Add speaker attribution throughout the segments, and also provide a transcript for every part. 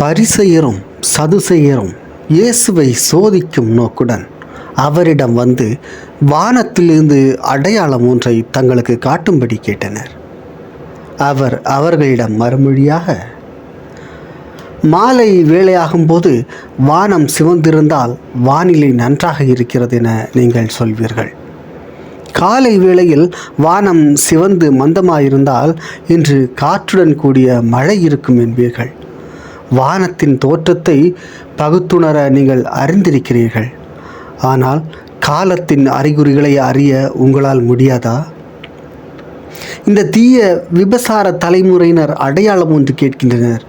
Speaker 1: பரிசெயரும் சதுசெயரும் இயேசுவை சோதிக்கும் நோக்குடன் அவரிடம் வந்து வானத்திலிருந்து அடையாளம் ஒன்றை தங்களுக்கு காட்டும்படி கேட்டனர். அவர் அவர்களிடம் மறுமொழியாக மாலை வேலையாகும்போது வானம் சிவந்திருந்தால் வானிலை நன்றாக இருக்கிறது என நீங்கள் சொல்வீர்கள். காலை வேளையில் வானம் சிவந்து மந்தமாயிருந்தால் இன்று காற்றுடன் கூடிய மழை இருக்கும் என்பீர்கள். வானத்தின் தோற்றத்தை பகுத்துணர நீங்கள் அறிந்திருக்கிறீர்கள். ஆனால் காலத்தின் அறிகுறிகளை அறிய உங்களால் முடியாதா? இந்த தீய விபசார தலைமுறையினர் அடையாளம் ஒன்று கேட்கின்றனர்.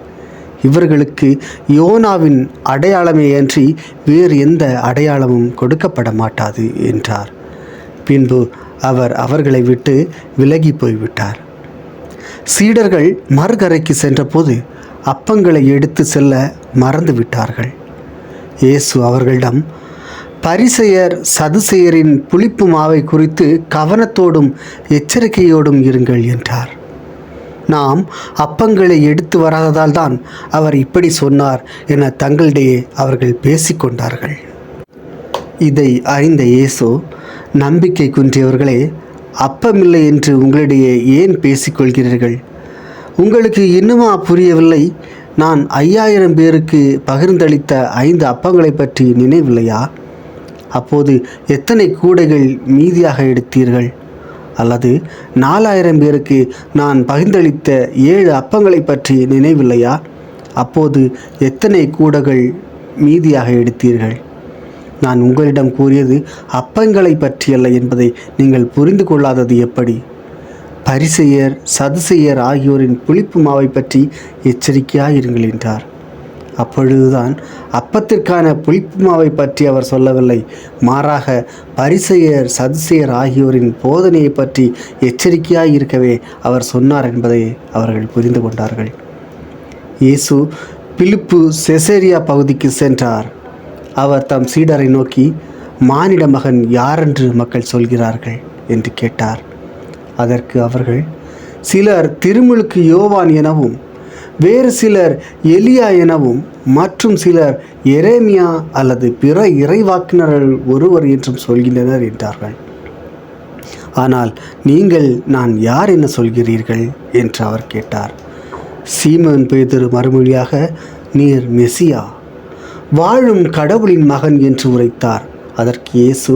Speaker 1: இவர்களுக்கு யோனாவின் அடையாளமே அன்றி வேறு எந்த அடையாளமும் கொடுக்கப்பட மாட்டாது என்றார். பின்பு அவர் அவர்களை விட்டு விலகி போய்விட்டார். சீடர்கள் மறுகரைக்கு சென்றபோது அப்பங்களை எடுத்து செல்ல மறந்து விட்டார்கள் இயேசு அவர்களிடம் பரிசெயர் சதுசெயரின் புளிப்பு மாவை குறித்து கவனத்தோடும் எச்சரிக்கையோடும் இருங்கள் என்றார். நாம் அப்பங்களை எடுத்து வராததால் தான் அவர் இப்படி சொன்னார் என தங்களிடையே அவர்கள் பேசிக்கொண்டார்கள் இதை அறிந்த இயேசு நம்பிக்கை குன்றியவர்களே அப்பமில்லை என்று உங்களிடையே ஏன் பேசிக்கொள்கிறீர்கள் உங்களுக்கு இன்னுமா புரியவில்லை? நான் ஐயாயிரம் பேருக்கு பகிர்ந்தளித்த ஐந்து அப்பங்களை பற்றி நினைவில்லையா? அப்போது எத்தனை கூடைகள் மீதியாக எடுத்தீர்கள்? அல்லது நாலாயிரம் பேருக்கு நான் பகிர்ந்தளித்த ஏழு அப்பங்களை பற்றி நினைவில்லையா? அப்போது எத்தனை கூடைகள் மீதியாக எடுத்தீர்கள்? நான் உங்களிடம் கூறியது அப்பங்களை பற்றியல்ல என்பதை நீங்கள் புரிந்து கொள்ளாதது எப்படி? பரிசெயர் சதுசெயர் ஆகியோரின் புளிப்பு மாவை பற்றி எச்சரிக்கையாயிருங்கள் என்றார். அப்பொழுதுதான் அப்பத்திற்கான புளிப்பு மாவை பற்றி அவர் சொல்லவில்லை. மாறாக பரிசெயர் சதுசெயர் ஆகியோரின் போதனையை பற்றி எச்சரிக்கையாய் இருக்கவே அவர் சொன்னார் என்பதை அவர்கள் புரிந்து கொண்டார்கள். இயேசு பிலிப்பு செசேரியா பகுதிக்கு சென்றார். அவர் தம் சீடரை நோக்கி மானிட மகன் யாரென்று மக்கள் சொல்கிறார்கள்? என்று கேட்டார். அதற்கு அவர்கள் சிலர் திருமுழுக்கு யோவான் எனவும் வேறு சிலர் எலியா எனவும் மற்றும் சிலர் எரேமியா அல்லது பிற இறைவாக்கினர்கள் ஒருவர் என்றும் சொல்கின்றனர் என்றார்கள். ஆனால் நீங்கள் நான் யார் என சொல்கிறீர்கள்? என்று அவர் கேட்டார். சீமன் பேதரு மறுமொழியாக நீர் மெசியா வாழும் கடவுளின் மகன் என்று உரைத்தார். அதற்கு இயேசு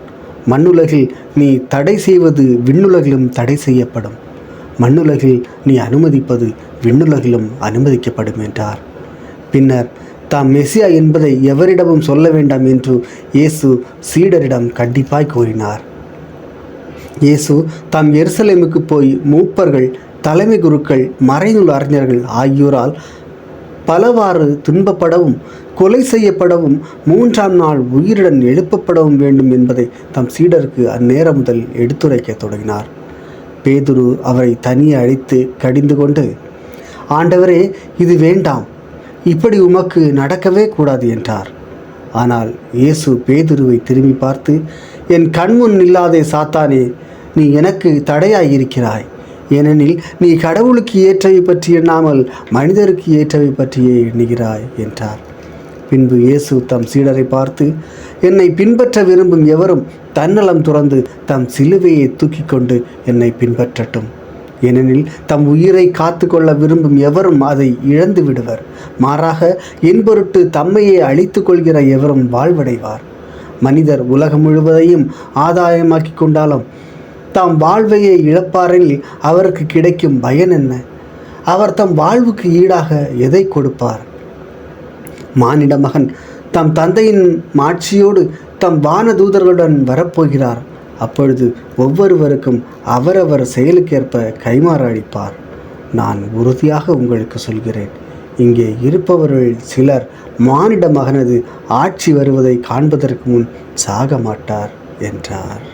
Speaker 1: மண்ணுலகில் நீ தடை செய்வது விண்ணுலகிலும் தடை செய்யப்படும். மண்ணுலகில் நீ அனுமதிப்பது விண்ணுலகிலும் அனுமதிக்கப்படும் என்றார். பின்னர் தாம் மெசியா என்பதை எவரிடமும் சொல்ல வேண்டாம் என்று இயேசு சீடரிடம் கண்டிப்பாய் கூறினார். இயேசு தாம் எருசலேமுக்கு போய் மூப்பர்கள் தலைமை குருக்கள் மறைநூல் அறிஞர்கள் ஆகியோரால் பலவாறு துன்பப்படவும் கொலை செய்யப்படவும் மூன்றாம் நாள் உயிருடன் எழுப்பப்படவும் வேண்டும் என்பதை தம் சீடருக்கு அந்நேரம் முதல் எடுத்துரைக்கத் தொடங்கினார். பேதுரு அவரை தனியே அழைத்து கடிந்து கொண்டு ஆண்டவரே இது வேண்டாம். இப்படி உமக்கு நடக்கவே கூடாது என்றார். ஆனால் இயேசு பேதுருவை திரும்பி பார்த்து என் கண்முன் நில்லாதே சாத்தானே நீ எனக்கு தடையாயிருக்கிறாய். ஏனெனில் நீ கடவுளுக்கு ஏற்றவை பற்றி எண்ணாமல் மனிதருக்கு ஏற்றவை பற்றியே எண்ணுகிறாய் என்றார். பின்பு இயேசு தம் சீடரை பார்த்து என்னை பின்பற்ற விரும்பும் எவரும் தன்னலம் துறந்து தம் சிலுவையை தூக்கி கொண்டு என்னை பின்பற்றட்டும். ஏனெனில் தம் உயிரை காத்து கொள்ள விரும்பும் எவரும் அதை இழந்து விடுவர். மாறாக என் பொருட்டு தம்மையே அழித்து கொள்கிற எவரும் வாழ்வடைவார். மனிதர் உலகம் முழுவதையும் ஆதாயமாக்கி கொண்டாலும் தாம் வாழ்வையை இழப்பாரில் அவருக்கு கிடைக்கும் பயன் என்ன அவர் தம் வாழ்வுக்கு ஈடாக எதை கொடுப்பார்? மானிட மகன். தம் தந்தையின் மாட்சியோடு தம் வானதூதர்களுடன் வரப்போகிறார். அப்பொழுது ஒவ்வொருவருக்கும் அவரவர் செயலுக்கேற்ப கைமாற அளிப்பார். நான் உறுதியாக உங்களுக்கு சொல்கிறேன். இங்கே இருப்பவர்கள் சிலர் மானிட மகனது ஆட்சி வருவதை காண்பதற்கு முன் சாக மாட்டார் என்றார்.